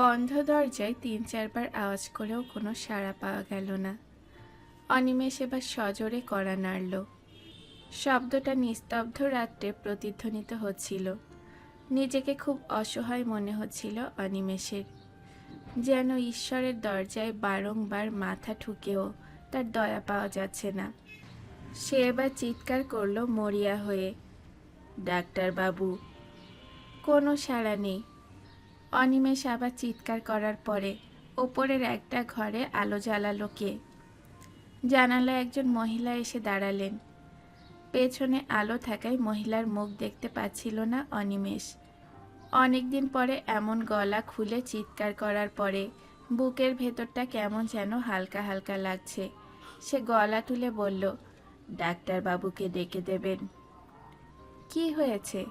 বন্ধ দরজায় তিন চারবার আওয়াজ করেও কোনো সাড়া পাওয়া গেল না। অনিমেষ এবার সজোরে কড়া নাড়ল। শব্দটা নিস্তব্ধ রাত্রে প্রতিধ্বনিত হচ্ছিল। নিজেকে খুব অসহায় মনে হচ্ছিল অনিমেষের যেন ঈশ্বরের দরজায় বারংবার মাথা ঠুকেও তার দয়া পাওয়া যাচ্ছে না। সে এবার চিৎকার করল মরিয়া হয়ে ডাক্তার বাবু কোনো সাড়া নেই। অনিমেষ আবার চিৎকার করার পরে ওপরের একটা ঘরে আলো জ্বালালো কে? জানালায় একজন মহিলা এসে দাঁড়ালেন। পেছনে আলো থাকায় মহিলার মুখ দেখতে পাচ্ছিল না অনিমেষ। অনেকদিন পরে এমন গলা খুলে চিৎকার করার পরে বুকের ভেতরটা কেমন যেন হালকা হালকা লাগছে। সে গলা তুলে বলল, ডাক্তার বাবুকে ডেকে দেবেন। কি হয়েছে?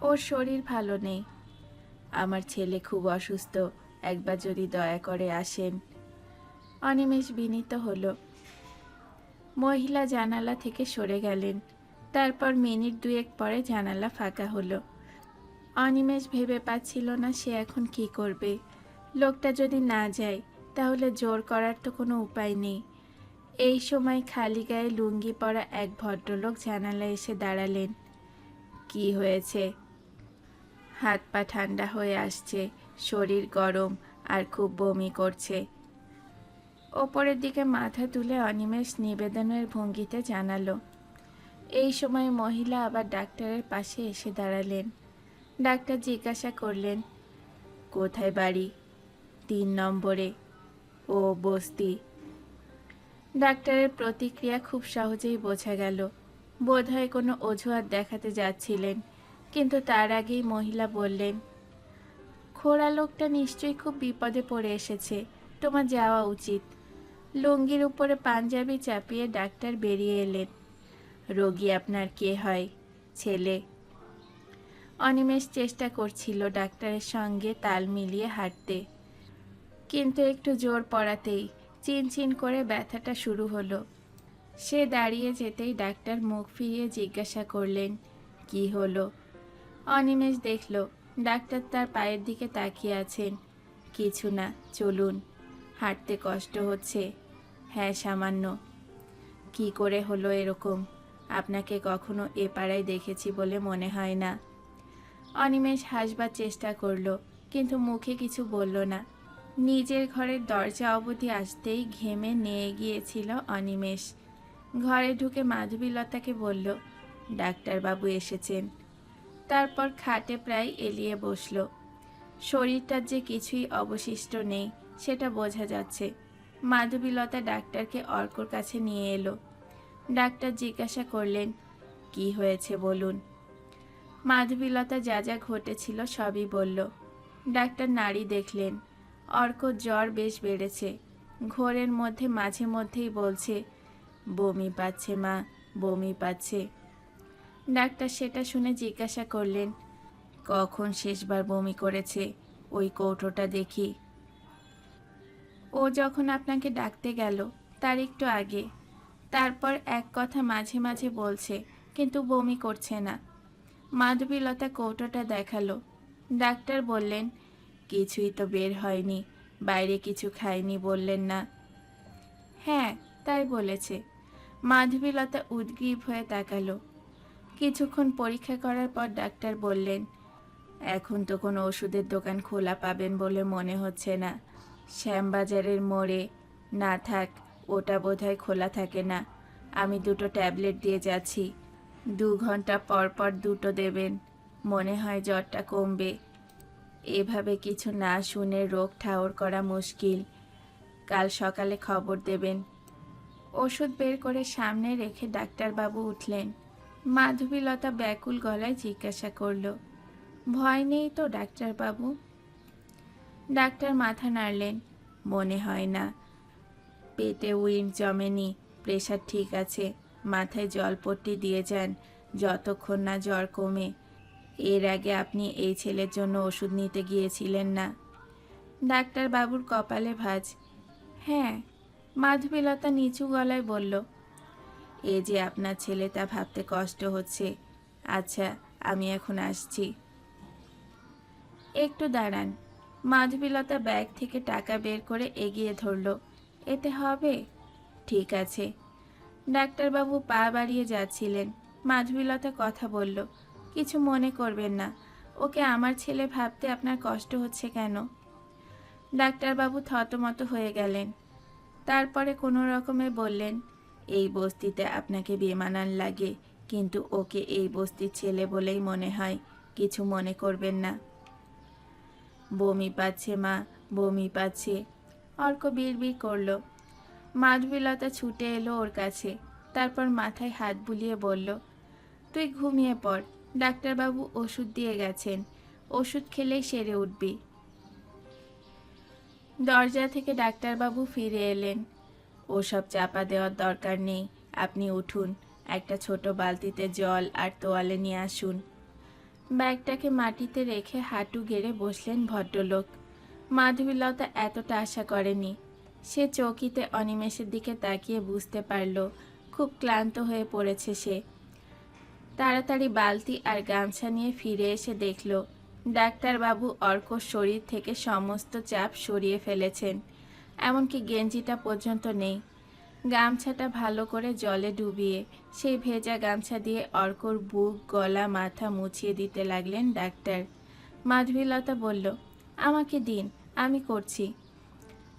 ওর শরীর ভালো নেই। আমার ছেলে খুব অসুস্থ, একবার যদি দয়া করে আসেন। অনিমেষ বিনীত হলো। মহিলা জানালা থেকে সরে গেলেন। তারপর মিনিট দুয়েক পরে জানালা ফাঁকা হলো। অনিমেষ ভেবে পাচ্ছিল না সে এখন কি করবে। লোকটা যদি না যায়, তাহলে জোর করার তো কোনো উপায় নেই। এই সময় খালি গায়ে লুঙ্গি পরা এক ভদ্রলোক জানালায় এসে দাঁড়ালেন। কি হয়েছে? হাত পা ঠান্ডা হয়ে আসছে, শরীর গরম আর খুব বমি করছে। ওপরের দিকে মাথা তুলে অনিমেষ নিবেদনের ভঙ্গিতে জানালো, এই সময় মহিলা আবার ডাক্তারের পাশে এসে দাঁড়ালেন। ডাক্তার জিজ্ঞাসা করলেন, কোথায় বাড়ি? তিন নম্বরে। ও, বস্তি। ডাক্তারের প্রতিক্রিয়া খুব সহজেই বোঝা গেল, বোধহয় কোনো অজুহাত দেখাতে যাচ্ছিলেন। কিন্তু তার আগেই মহিলা বললেন, খোড়া লোকটা নিশ্চয়ই খুব বিপদে পড়ে এসেছে। তোমার যাওয়া উচিত। লুঙ্গির উপরে পাঞ্জাবি চাপিয়ে ডাক্তার বেরিয়ে এলেন। রোগী আপনার কে হয়, ছেলে? অনিমেষ চেষ্টা করছিল ডাক্তারের সঙ্গে তাল মিলিয়ে হাঁটতে। কিন্তু একটু জোর পড়াতেই চিনচিন করে ব্যথাটা শুরু হলো। সে দাঁড়িয়ে যেতেই ডাক্তার মুখ ফিরিয়ে জিজ্ঞাসা করলেন, কি হলো? অনিমেষ দেখল, ডাক্তার তার পায়ের দিকে তাকিয়ে আছেন কিছু না, চলুন। হাঁটতে কষ্ট হচ্ছে। হ্যাঁ সামান্য। কি করে হলো এরকম? আপনাকে কখনো এ পাড়ায় দেখেছি বলে মনে হয় না। অনিমেষ হাসবার চেষ্টা করল, কিন্তু মুখে কিছু বলল না। নিজের ঘরের দরজা অবধি আসতেই ঘেমে নিয়ে গিয়েছিল অনিমেষ। ঘরে ঢুকে মাধবীলতাকে বলল, ডাক্তারবাবু এসেছেন। তারপর খাটে প্রায় এলিয়ে বসল। শরীরটার যে কিছুই অবশিষ্ট নেই, সেটা বোঝা যাচ্ছে। মাধবীলতা ডাক্তারকে অর্কর কাছে নিয়ে এলো। ডাক্তার জিজ্ঞাসা করলেন, কি হয়েছে বলুন? মাধবীলতা যা যা ঘটেছিল সবই বলল। ডাক্তার নারী দেখলেন। অর্ক জ্বর বেশ বেড়েছে। ঘোরের মধ্যে মাঝে মধ্যেই বলছে, বমি পাচ্ছে মা, বমি পাচ্ছে। ডাক্তার সেটা শুনে জিজ্ঞাসা করলেন, কখন শেষবার বমি করেছে? ওই কৌটোটা দেখি। ও যখন আপনাকে ডাকতে গেল, তার একটু আগে। তারপর এক কথা মাঝে মাঝে বলছে, কিন্তু বমি করছে না। মাধবীলতা কৌটোটা দেখাল। ডাক্তার বললেন, কিছুই তো বের হয়নি, বাইরে কিছু খায়নি বললেন না। হ্যাঁ তাই বলেছে। মাধবীলতা উদ্গ্রীব হয়ে তাকালো। কিছুক্ষণ পরীক্ষা করার পর ডাক্তার বললেন, এখন তো কোনো ওষুধের দোকান খোলা পাবেন বলে মনে হচ্ছে না। শ্যামবাজারের মোড়ে, না থাক, ওটা বোধহয় খোলা থাকে না। আমি দুটো ট্যাবলেট দিয়ে যাচ্ছি। দু ঘণ্টা পর পর দুটো দেবেন। মনে হয় জ্বরটা কমবে। এভাবে কিছু না শুনে রোগ ঠাওর করা মুশকিল। কাল সকালে খবর দেবেন। ওষুধ বের করে সামনে রেখে ডাক্তারবাবু উঠলেন। মাধবীলতা ব্যাকুল গলায় জিজ্ঞাসা করল, ভয় নেই তো, ডাক্তারবাবু? ডাক্তার মাথা নাড়লেন, মনে হয় না। পেটে উইন্ড জমেনি, প্রেশার ঠিক আছে, মাথায় জলপট্টি দিয়ে যান, যতক্ষণ না জ্বর কমে। এর আগে আপনি এই ছেলের জন্য ওষুধ নিতে গিয়েছিলেন না? ডাক্তার বাবুর কপালে ভাঁজ হ্যাঁ। মাধবীলতা নিচু গলায় বলল এ যে আপনার ছেলে তা ভাবতে কষ্ট হচ্ছে। আচ্ছা আমি এখন আসছি। একটু দাঁড়ান। মাধবীলতা ব্যাগ থেকে টাকা বের করে এগিয়ে ধরল। এতে হবে? ঠিক আছে। ডাক্তারবাবু পা বাড়িয়ে যাচ্ছিলেন। মাধবীলতা কথা বলল, কিছু মনে করবেন না। ওকে আমার ছেলে ভাবতে আপনার কষ্ট হচ্ছে কেন? ডাক্তারবাবু থতমত হয়ে গেলেন। তারপরে কোনো রকমে বললেন এই বস্তিতে আপনাকে বেমানান লাগে, কিন্তু ওকে এই বস্তির ছেলে বলেই মনে হয়, কিছু মনে করবেন না। বমি পাচ্ছে মা, বমি পাচ্ছে। অর্ক বিড়বিড় করল। মাধবীলতা ছুটে এলো ওর কাছে, তারপর মাথায় হাত বুলিয়ে বলল, তুই ঘুমিয়ে পড়, ডাক্তারবাবু ওষুধ দিয়ে গেছেন, ওষুধ খেলেই সেরে উঠবি। দরজা থেকে ডাক্তারবাবু ফিরে এলেন। ওসব চাপা দেওয়ার দরকার নেই। আপনি উঠুন, একটা ছোট বালতিতে জল আর তোয়ালে নিয়ে আসুন। ব্যাগটাকে মাটিতে রেখে হাঁটু গেড়ে বসলেন ভদ্রলোক। মাধবীলতা এতটা আশা করেনি। সে চৌকিতে অনিমেষের দিকে তাকিয়ে বুঝতে পারল, খুব ক্লান্ত হয়ে পড়েছে সে। তাড়াতাড়ি বালতি আর গামছা নিয়ে ফিরে এসে দেখল, ডাক্তারবাবু অর্ক শরীর থেকে সমস্ত চাপ সরিয়ে ফেলেছেন। এমনকি গেঞ্জিটা পর্যন্ত নেই। গামছাটা ভালো করে জলে ডুবিয়ে সেই ভেজা গামছা দিয়ে অর্কর বুক, গলা, মাথা মুছিয়ে দিতে লাগলেন ডাক্তার। মাধবীলতা বলল, আমাকে দিন, আমি করছি।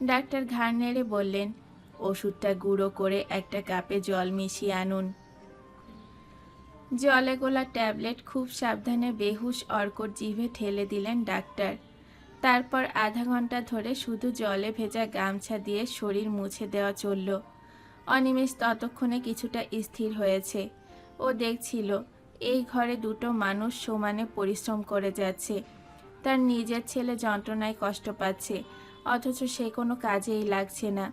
ডাক্তার ঘাড় নেড়ে বললেন, ওষুধটা গুঁড়ো করে একটা কাপে জল মিশিয়ে আনুন। জলে গোলা ট্যাবলেট খুব সাবধানে বেহুশ অর্কর জিভে ঠেলে দিলেন ডাক্তার। তারপর আধা ঘণ্টা ধরে শুধু জলে ভেজা গামছা দিয়ে শরীর মুছে দেওয়া চলল। অনিমেষ ততক্ষণে কিছুটা স্থির হয়েছে। ও দেখছিল, এই ঘরে দুটো মানুষ সমানে পরিশ্রম করে যাচ্ছে। তার নিজের ছেলে যন্ত্রণায় কষ্ট পাচ্ছে, অথচ সে কোনো কাজেই লাগছে না।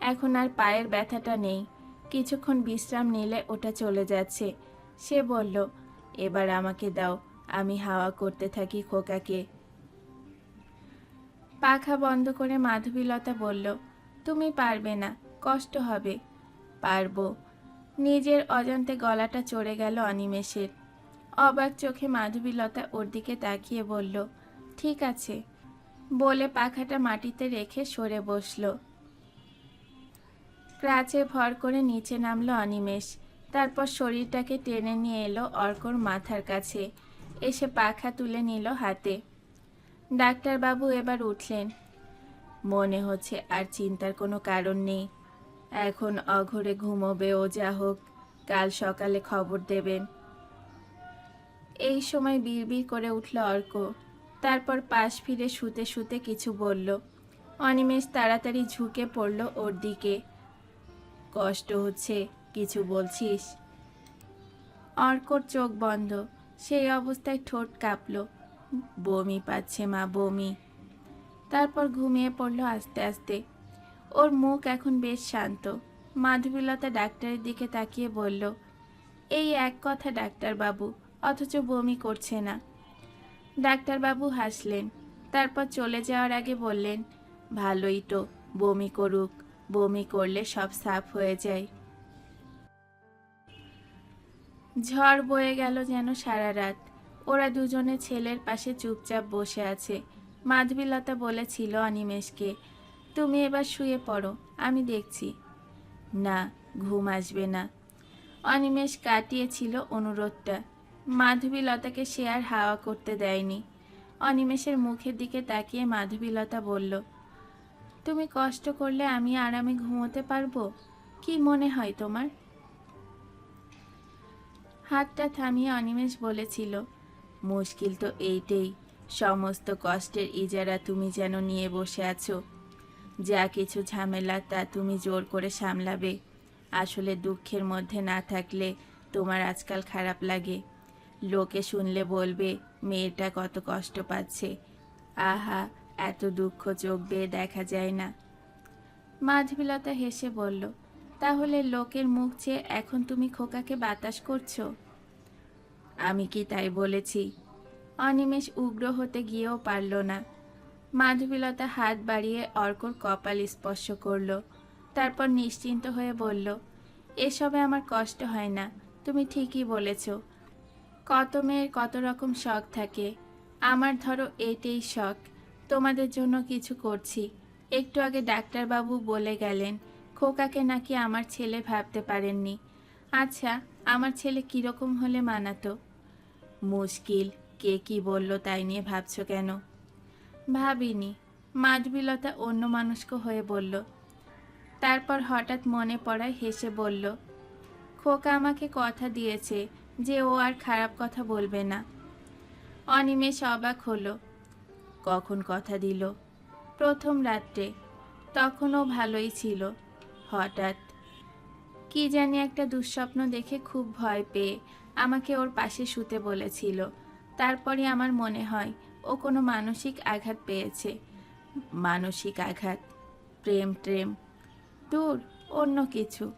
এখন আর পায়ের ব্যথাটা নেই। কিছুক্ষণ বিশ্রাম নিলে ওটা চলে যাচ্ছে। সে বলল, এবার আমাকে দাও, আমি হাওয়া করতে থাকি খোকাকে। পাখা বন্ধ করে মাধবীলতা বলল, তুমি পারবে না, কষ্ট হবে। পারব। নিজের অজান্তে গলাটা চড়ে গেল অনিমেষের। অবাক চোখে মাধবীলতা ওর দিকে তাকিয়ে বলল, ঠিক আছে। বলে পাখাটা মাটিতে রেখে সরে বসল। ক্রাচে ভর করে নিচে নামলো অনিমেষ। তারপর শরীরটাকে টেনে নিয়ে এলো অর্কর মাথার কাছে। এসে পাখা তুলে নিল হাতে। ডাক্তারবাবু এবার উঠলেন। মনে হচ্ছে আর চিন্তার কোনো কারণ নেই। এখন অঘরে ঘুমোবে ও যা হোক, কাল সকালে খবর দেবেন। এই সময় বিড়বিড় করে উঠল অর্ক। তারপর পাশ ফিরে শুতে শুতে কিছু বলল। অনিমেষ তাড়াতাড়ি ঝুঁকে পড়ল ওর দিকে। কষ্ট হচ্ছে, কিছু বলছিস? অর্কর চোখ বন্ধ। সেই অবস্থায় ঠোঁট কাঁপল। বমি পাচ্ছে মা, বমি। তারপর ঘুমিয়ে পড়ল আস্তে আস্তে। ওর মুখ এখন বেশ শান্ত। মাধবীলতা ডাক্তারের দিকে তাকিয়ে বলল, এই এক কথা ডাক্তারবাবু, অথচ বমি করছে না। ডাক্তারবাবু হাসলেন, তারপর চলে যাওয়ার আগে বললেন, ভালোই তো, বমি করুক, বমি করলে সব সাফ হয়ে যায়। ঝড় বয়ে গেল যেন সারা রাত। ওরা দুজনে ছেলের পাশে চুপচাপ বসে আছে। মাধবীলতা বলেছিল অনিমেষকে, তুমি এবার শুয়ে পড়ো, আমি দেখছি। না, ঘুম আসবে না। অনিমেষ কাটিয়েছিল অনুরোধটা। মাধবীলতাকে সে আর হাওয়া করতে দেয়নি। অনিমেষের মুখের দিকে তাকিয়ে মাধবীলতা বলল, তুমি কষ্ট করলে আমি আরামে ঘুমোতে পারব? কি মনে হয় তোমার? হাতটা থামিয়ে অনিমেষ বলেছিল মুশকিল তো এইটাই। সমস্ত কষ্টের ইজারা তুমি যেন নিয়ে বসে আছো। যা কিছু ঝামেলা তা তুমি জোর করে সামলাবে। আসলে দুঃখের মধ্যে না থাকলে তোমার আজকাল খারাপ লাগে। লোকে শুনলে বলবে, মেয়েটা কত কষ্ট পাচ্ছে। আহা, এত দুঃখ চোখ বেয়ে দেখা যায় না। মাধবীলতা হেসে বলল, তাহলে লোকের মুখ চেয়ে এখন তুমি খোকাকে বাতাস করছ? আমি কি তাই বলেছি? অনিমেষ উগ্র হতে গিয়েও পারল না। মাধবীলতা হাত বাড়িয়ে অর্কর কপাল স্পর্শ করল। তারপর নিশ্চিন্ত হয়ে বলল, এসবে আমার কষ্ট হয় না, তুমি ঠিকই বলেছ। কত মেয়ের কত রকম শখ থাকে। আমার ধরো এটাই শখ, তোমাদের জন্য কিছু করছি। একটু আগে ডাক্তারবাবু বলে গেলেন, খোকাকে নাকি আমার ছেলে ভাবতে পারেননি। আচ্ছা আমার ছেলে কীরকম হলে মানাতো? মুশকিল, কে কি বলল তাই নিয়ে ভাবছ কেন? ভাবিনি। মাধবীলতা অন্য মানুষকে হয়ে বলল। তারপর হঠাৎ মনে পড়ায় হেসে বলল, খোকা আমাকে কথা দিয়েছে যে ও আর খারাপ কথা বলবে না। অনিমেষ অবাক হলো। কখন কথা দিল? প্রথম রাত্রে। তখনও ভালোই ছিল। হঠাৎ। কি জানি একটা দুঃস্বপ্ন দেখে খুব ভয় পেয়ে আমাকে ওর পাশে শুতে বলেছিল। তারপরে আমার মনে হয় ও কোনো মানসিক আঘাত পেয়েছে। মানসিক আঘাত? প্রেম ট্রেম দূর, অন্য কিছু।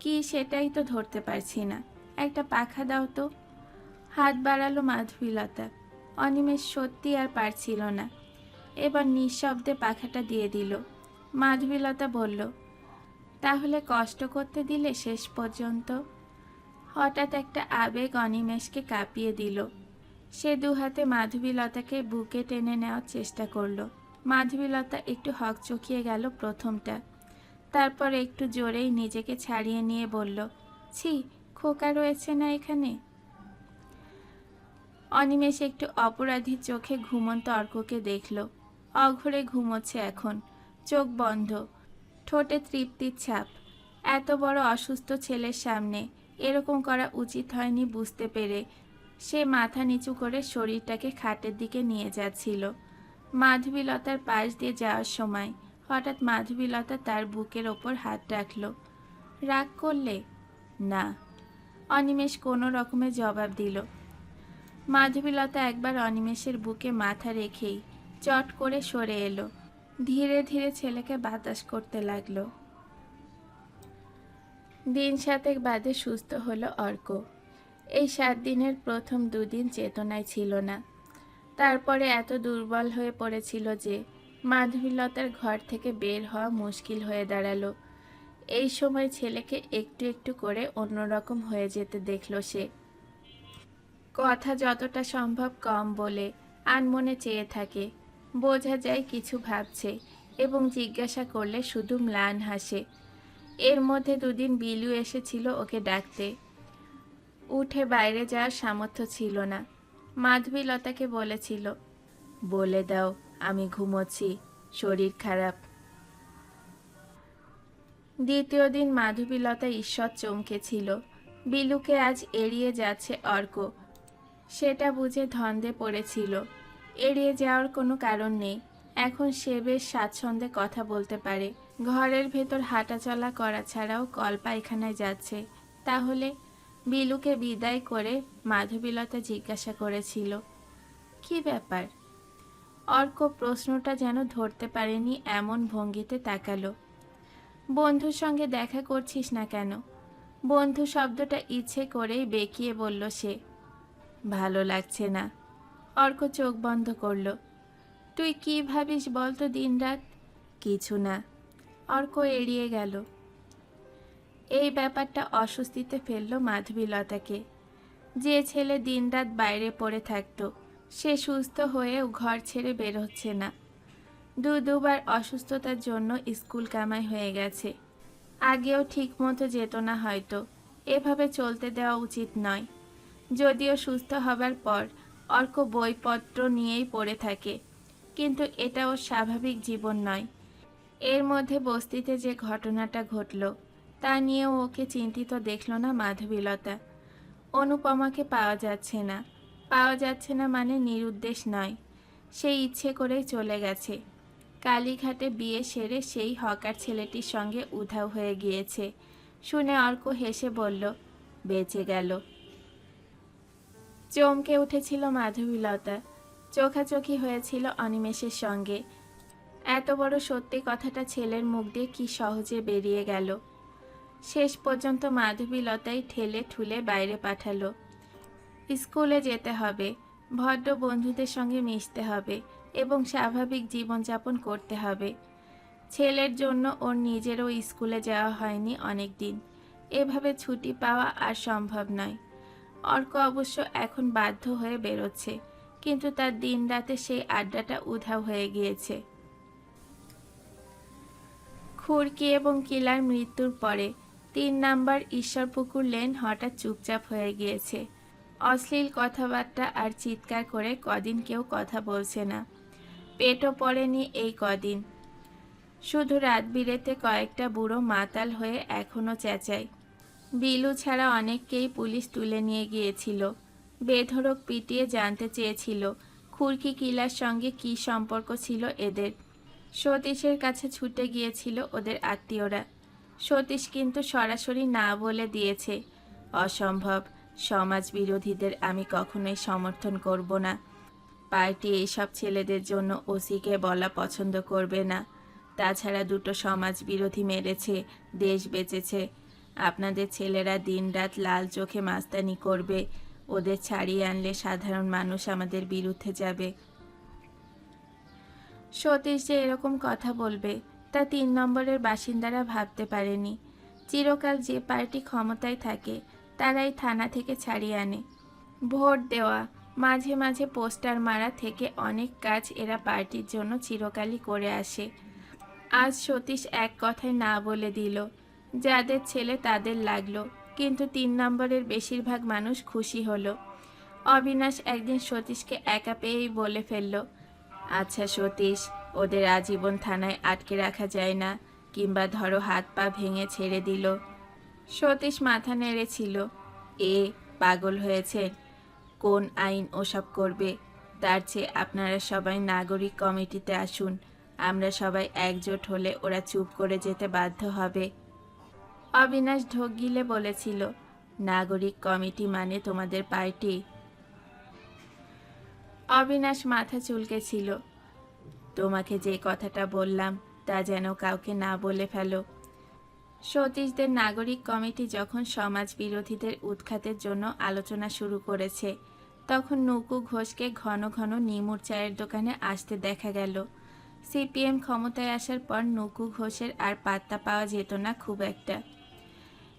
কি সেটাই তো ধরতে পারছি না। একটা পাখা দাও তো। হাত বাড়ালো মাধবীলতা অনিমেষ সত্যি আর পারছিল না। এবার নিঃশব্দে পাখাটা দিয়ে দিল। মাধবীলতা বলল, তাহলে কষ্ট করতে দিলে শেষ পর্যন্ত? হঠাৎ একটা আবেগ অনিমেষকে কাঁপিয়ে দিল। সে দু হাতে মাধবীলতাকে বুকে টেনে নেওয়ার চেষ্টা করল। মাধবীলতা একটু হক চকিয়ে গেল প্রথমটা। তারপর একটু জোরেই নিজেকে ছাড়িয়ে নিয়ে বলল, ছি, খোকা রয়েছে না এখানে? অনিমেষ একটু অপরাধীর চোখে ঘুমন্ত অর্ককে দেখল। অঘরে ঘুমোচ্ছে এখন। চোখ বন্ধ। ঠোঁটে তৃপ্তির ছাপ। এত বড় অসুস্থ ছেলের সামনে এরকম করা উচিত হয়নি বুঝতে পেরে। সে মাথা নিচু করে শরীরটাকে খাটের দিকে নিয়ে যাচ্ছিল। মাধবীলতার পাশ দিয়ে যাওয়ার সময় হঠাৎ মাধবীলতা তার বুকের ওপর হাত রাখল। রাগ করলে? না। অনিমেষ কোনো রকমে জবাব দিল। মাধবীলতা একবার অনিমেষের বুকে মাথা রেখেই চট করে সরে এলো। ধীরে ধীরে ছেলেকে বাতাস করতে লাগল। দিন সাতেক বাদে সুস্থ হলো অর্ক। এই সাত দিনের প্রথম দুদিন চেতনায় ছিল না। তারপরে এত দুর্বল হয়ে পড়েছিল যে মাধবীলতার ঘর থেকে বের হওয়া মুশকিল হয়ে দাঁড়াল। এই সময় ছেলেকে একটু একটু করে অন্যরকম হয়ে যেতে দেখল সে। কথা যতটা সম্ভব কম বলে আনমনে চেয়ে থাকে। বোঝা যায় কিছু ভাবছে এবং জিজ্ঞাসা করলে শুধু ম্লান হাসে। এর মধ্যে দুদিন বিলু এসেছিল ওকে ডাকতে। উঠে বাইরে যাওয়ার সামর্থ্য ছিল না। মাধবীলতাকে বলেছিল, বলে দাও, আমি ঘুমোচ্ছি, শরীর খারাপ। দ্বিতীয় দিন মাধবীলতা ঈশ্বর চমকেছিল। বিলুকে আজ এড়িয়ে যাচ্ছে অর্ক। সেটা বুঝে ধন্দে পড়েছিল। এড়িয়ে যাওয়ার কোনো কারণ নেই। এখন সে বেশ স্বাচ্ছন্দ্যে কথা বলতে পারে। ঘরের ভেতর হাঁটাচলা করা ছাড়াও কল পায়খানায় যাচ্ছে। তাহলে বিলুকে বিদায় করে মাধবীলতা জিজ্ঞাসা করেছিল, কি ব্যাপার? অর্ক প্রশ্নটা যেন ধরতে পারেনি এমন ভঙ্গিতে তাকালো। বন্ধুর সঙ্গে দেখা করছিস না কেন? বন্ধু শব্দটা ইচ্ছে করেই বেঁকিয়ে বলল সে, ভালো লাগছে না। অর্ক চোখ বন্ধ করল, তুই কি ভাবিস বলতো দিনরাত? কিছু না। অর্ক এড়িয়ে গেল। এই ব্যাপারটা অস্বস্তিতে ফেলল মাধবীলতাকে। যে ছেলে দিনরাত বাইরে পড়ে থাকতো, সে সুস্থ হয়েও ঘর ছেড়ে বের হচ্ছে না। দু দুবার অসুস্থতার জন্য স্কুল কামাই হয়ে গেছে। আগেও ঠিক মতো যেত না হয়তো, এভাবে চলতে দেওয়া উচিত নয়। যদিও সুস্থ হবার পর অর্ক বইপত্র নিয়েই পড়ে থাকে, কিন্তু এটা ওর স্বাভাবিক জীবন নয়। এর মধ্যে বস্তিতে যে ঘটনাটা ঘটল, তা নিয়েও ওকে চিন্তিত দেখল না মাধবীলতা। অনুপমাকে পাওয়া যাচ্ছে না। পাওয়া যাচ্ছে না মানে নিরুদ্দেশ নয়। সে ইচ্ছে করেই চলে গেছে। কালীঘাটে বিয়ে সেরে সেই হকার ছেলেটির সঙ্গে উধাও হয়ে গিয়েছে। শুনে অর্ক হেসে বলল, বেঁচে গেল। চমকে উঠেছিল মাধবীলতা। চোখাচোখি হয়েছিল অনিমেষের সঙ্গে। এত বড় সত্যি কথাটা ছেলের মুখ দিয়ে কি সহজে বেরিয়ে গেল? শেষ পর্যন্ত মাধবীলতাই ঠেলে ঠুলে বাইরে পাঠালো। স্কুলে যেতে হবে, ভদ্র বন্ধুদের সঙ্গে মিশতে হবে এবং স্বাভাবিক জীবনযাপন করতে হবে। ছেলের জন্য ওর নিজেরও স্কুলে যাওয়া হয়নি অনেক দিন এভাবে ছুটি পাওয়া আর সম্ভব নয়। অর্ক অবশ্য এখন বাধ্য হয়ে বেরোচ্ছে, কিন্তু তার দিন রাতে সেই আড্ডাটা উধাও হয়ে গিয়েছে। খুরকি এবং কিলার মৃত্যুর পরে তিন নাম্বার ঈশ্বরপুকুর লেন হঠাৎ চুপচাপ হয়ে গিয়েছে। অশ্লীল কথাবার্তা আর চিৎকার করে কদিন কেউ কথা বলছে না। পেটও পড়েনি এই কদিন। শুধু রাত বিরেতে কয়েকটা বুড়ো মাতাল হয়ে এখনও চেঁচায়। বিলু ছাড়া অনেককেই পুলিশ তুলে নিয়ে গিয়েছিল। বেধড়ক পিটিয়ে জানতে চেয়েছিল, খুরকি কিলার সঙ্গে কী সম্পর্ক ছিল এদের। সতীশের কাছে ছুটে গিয়েছিল ওদের আত্মীয়রা। সতীশ কিন্তু সরাসরি না বলে দিয়েছে, অসম্ভব সমাজ বিরোধীদের আমি কখনোই সমর্থন করব না। পার্টি এইসব ছেলেদের জন্য ওসিকে বলা পছন্দ করবে না। তাছাড়া দুটো সমাজ বিরোধী মেরেছে, দেশ বেঁচেছে। আপনাদের ছেলেরা দিনরাত লাল চোখে মাস্তানি করবে। ওদের ছাড়িয়ে আনলে সাধারণ মানুষ আমাদের বিরুদ্ধে যাবে। সতীশ যে এরকম কথা বলবে, তা তিন নম্বরের বাসিন্দারা ভাবতে পারেনি। চিরকাল যে পার্টি ক্ষমতায় থাকে, তারাই থানা থেকে ছাড়িয়ে আনে। ভোট দেওয়া, মাঝে মাঝে পোস্টার মারা থেকে অনেক কাজ এরা পার্টির জন্য চিরকালই করে আসে। আজ সতীশ এক কথায় না বলে দিল, যাদের ছেলে তাদের লাগল, কিন্তু তিন নম্বরের বেশিরভাগ মানুষ খুশি হলো। অবিনাশ একদিন সতীশকে একা পেয়েই বলে ফেলল আচ্ছা সতীশ, ওদের আজীবন থানায় আটকে রাখা যায় না, কিংবা ধরো হাত পা ভেঙে ছেড়ে দিল। সতীশ মাথা নেড়েছিল এ পাগল হয়েছে, কোন আইন ওসব করবে? তার চেয়ে আপনারা সবাই নাগরিক কমিটিতে আসুন, আমরা সবাই একজোট হলে ওরা চুপ করে যেতে বাধ্য হবে। অবিনাশ ঢোক গিলে বলেছিল, নাগরিক কমিটি মানে তোমাদের পার্টি? অবিনাশ মাথা চুলকেছিল। তোমাকে যে কথাটা বললাম, তা যেন কাউকে না বলে ফেলো। সতীশদের নাগরিক কমিটি যখন সমাজ বিরোধীদের উৎখাতের জন্য আলোচনা শুরু করেছে, তখন নৌকু ঘোষকে ঘন ঘন নিমুর চায়ের দোকানে আসতে দেখা গেল। সিপিএম ক্ষমতায় আসার পর নৌকু ঘোষের আর পাত্তা পাওয়া যেত না খুব একটা।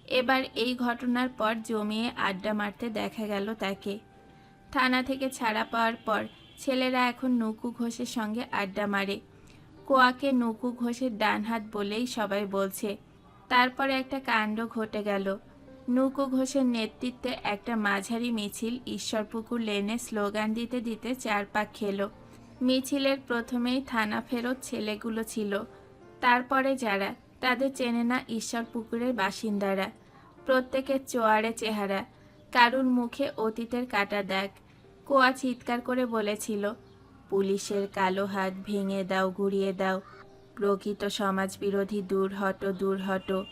এবার এই ঘটনার পর জমিয়ে আড্ডা মারতে দেখা গেল তাকে। থানা থেকে ছাড়া পাওয়ার পর ছেলেরা এখন নৌকু ঘোষের সঙ্গে আড্ডা মারে। কোয়াকে নৌকু ঘোষের ডান হাত বলেই সবাই বলছে। তারপরে একটা কাণ্ড ঘটে গেল। নৌকু ঘোষের নেতৃত্বে একটা মাঝারি মিছিল ঈশ্বরপুকুর লেনে স্লোগান দিতে দিতে চার পাক খেলো। মিছিলের প্রথমেই থানা ফেরত ছেলেগুলো ছিল। তারপরে যারা, তাদের চেনে না ঈশ্বর পুকুরের বাসিন্দারা। প্রত্যেকের চোয়ারে চেহারা। কারুর মুখে অতীতের কাটা দাগ। কোয়া চিৎকার করে বলেছিল, পুলিশের কালো হাত ভেঙে দাও ঘুরিয়ে দাও। প্রকৃত সমাজ বিরোধী দূর হটো দূর হটো।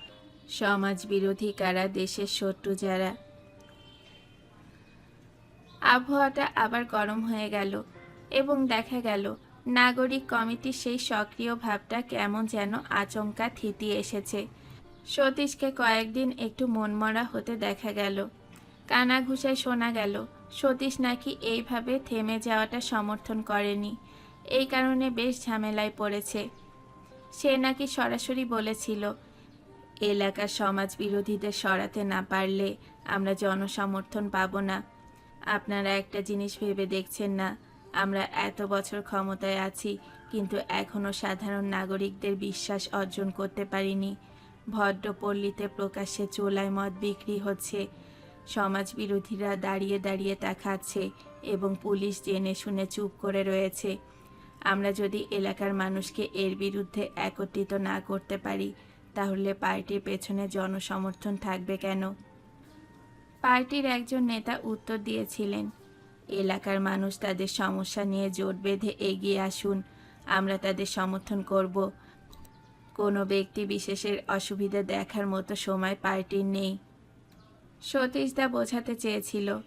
সমাজ বিরোধী কারা, দেশের শত্রু যারা? আবহাওয়াটা আবার গরম হয়ে গেল এবং দেখা গেল, নাগরিক কমিটির সেই সক্রিয় ভাবটা কেমন যেন আচমকা থিতি এসেছে। সতীশকে কয়েকদিন একটু মনমরা হতে দেখা গেল। কানা ঘুষায় শোনা গেল, সতীশ নাকি এইভাবে থেমে যাওয়াটা সমর্থন করেনি। এই কারণে বেশ ঝামেলায় পড়েছে। সে নাকি সরাসরি বলেছিল এলাকার সমাজ বিরোধীদের সরাতে না পারলে আমরা জনসমর্থন পাব না। আপনারা একটা জিনিস ভেবে দেখছেন না, আমরা এত বছর ক্ষমতায় আছি, কিন্তু এখনও সাধারণ নাগরিকদের বিশ্বাস অর্জন করতে পারিনি। ভদ্রপল্লীতে প্রকাশ্যে চোলায় মদ বিক্রি হচ্ছে সমাজ বিরোধীরা দাঁড়িয়ে দাঁড়িয়ে তা খাচ্ছে এবং পুলিশ জেনে শুনে চুপ করে রয়েছে। আমরা যদি এলাকার মানুষকে এর বিরুদ্ধে একত্রিত না করতে পারি, তাহলে পার্টির পেছনে জনসমর্থন থাকবে কেন? পার্টির একজন নেতা উত্তর দিয়েছিলেন, এলাকার মানুষ তাদের সমস্যা নিয়ে জোট বেঁধে এগিয়ে আসুন, আমরা তাদের সমর্থন করব। কোনো ব্যক্তি বিশেষের অসুবিধা দেখার মতো সময় পার্টির নেই। সতীশদা বোঝাতে চেয়েছিল,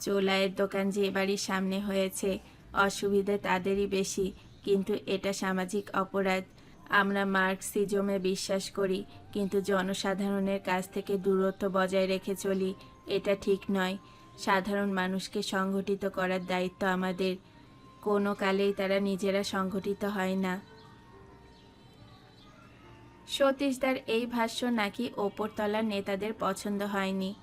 চোলাইয়ের দোকান যে বাড়ির সামনে হয়েছে, অসুবিধে তাদেরই বেশি, কিন্তু এটা সামাজিক অপরাধ। আমরা মার্কসিজমে বিশ্বাস করি, কিন্তু জনসাধারণের কাছ থেকে দূরত্ব বজায় রেখে চলি, এটা ঠিক নয়। সাধারণ মানুষকে সংগঠিত করার দায়িত্ব আমাদের। কোনো কালেই তারা নিজেরা সংগঠিত হয় না। সতীশদার এই ভাষ্য নাকি ওপরতলার নেতাদের পছন্দ হয়নি।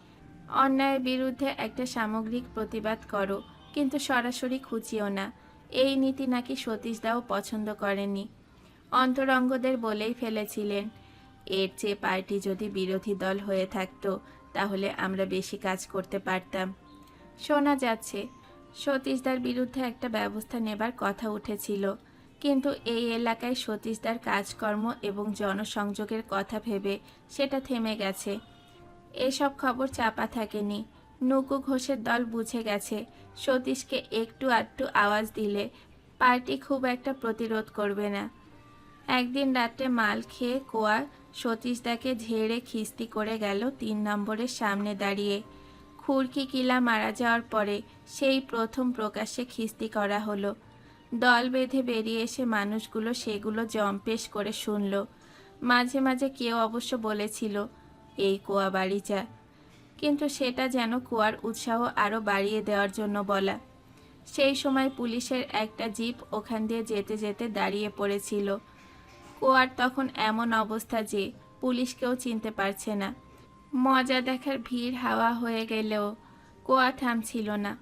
অন্যায়ের বিরুদ্ধে একটা সামগ্রিক প্রতিবাদ করো, কিন্তু সরাসরি খুঁজিও না। এই নীতি নাকি সতীশদাও পছন্দ করেনি। অন্তরঙ্গদের বলেই ফেলেছিলেন, এর চেয়ে পার্টি যদি বিরোধী দল হয়ে থাকতো, তাহলে আমরা বেশি কাজ করতে পারতাম। শোনা যাচ্ছে, সতীশদার বিরুদ্ধে একটা ব্যবস্থা নেবার কথা উঠেছিল। কিন্তু এই এলাকায় সতীশদার কাজকর্ম এবং জনসংযোগের কথা ভেবে সেটা থেমে গেছে। এসব খবর চাপা থাকেনি। নুকু ঘোষের দল বুঝে গেছে, সতীশকে একটু আধটু আওয়াজ দিলে পার্টি খুব একটা প্রতিরোধ করবে না। একদিন রাত্রে মাল খেয়ে কোয়া সতীশদাকে ঝেড়ে খিস্তি করে গেল তিন নম্বরের সামনে দাঁড়িয়ে। খুরকি কিলা মারা যাওয়ার পরে সেই প্রথম প্রকাশ্যে খিস্তি করা হলো। দল বেঁধে বেরিয়ে এসে মানুষগুলো সেগুলো জম্পেশ করে শুনল। মাঝে মাঝে কেউ অবশ্য বলেছিল, এই কোয়া বাড়ি যা কিন্তু সেটা যেন কুয়ার উৎসাহ আরও বাড়িয়ে দেওয়ার জন্য বলা। সেই সময় পুলিশের একটা জিপ ওখান দিয়ে যেতে যেতে দাঁড়িয়ে পড়েছিল। কুয়ার তখন এমন অবস্থা যে পুলিশকেও চিনতে পারছে না। মজা দেখার ভিড় হাওয়া হয়ে গেলেও কোয়া থামছিল না।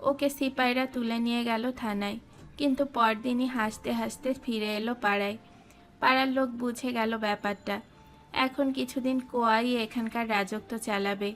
ওকে সিপাইরা তুলে নিয়ে গেল থানায়। কিন্তু পরদিনই হাসতে হাসতে ফিরে এলো পাড়ায়। পাড়ার লোক বুঝে গেল ব্যাপারটা। এখন কিছুদিন কোয়াই এখানকার রাজত্ব চালাবে।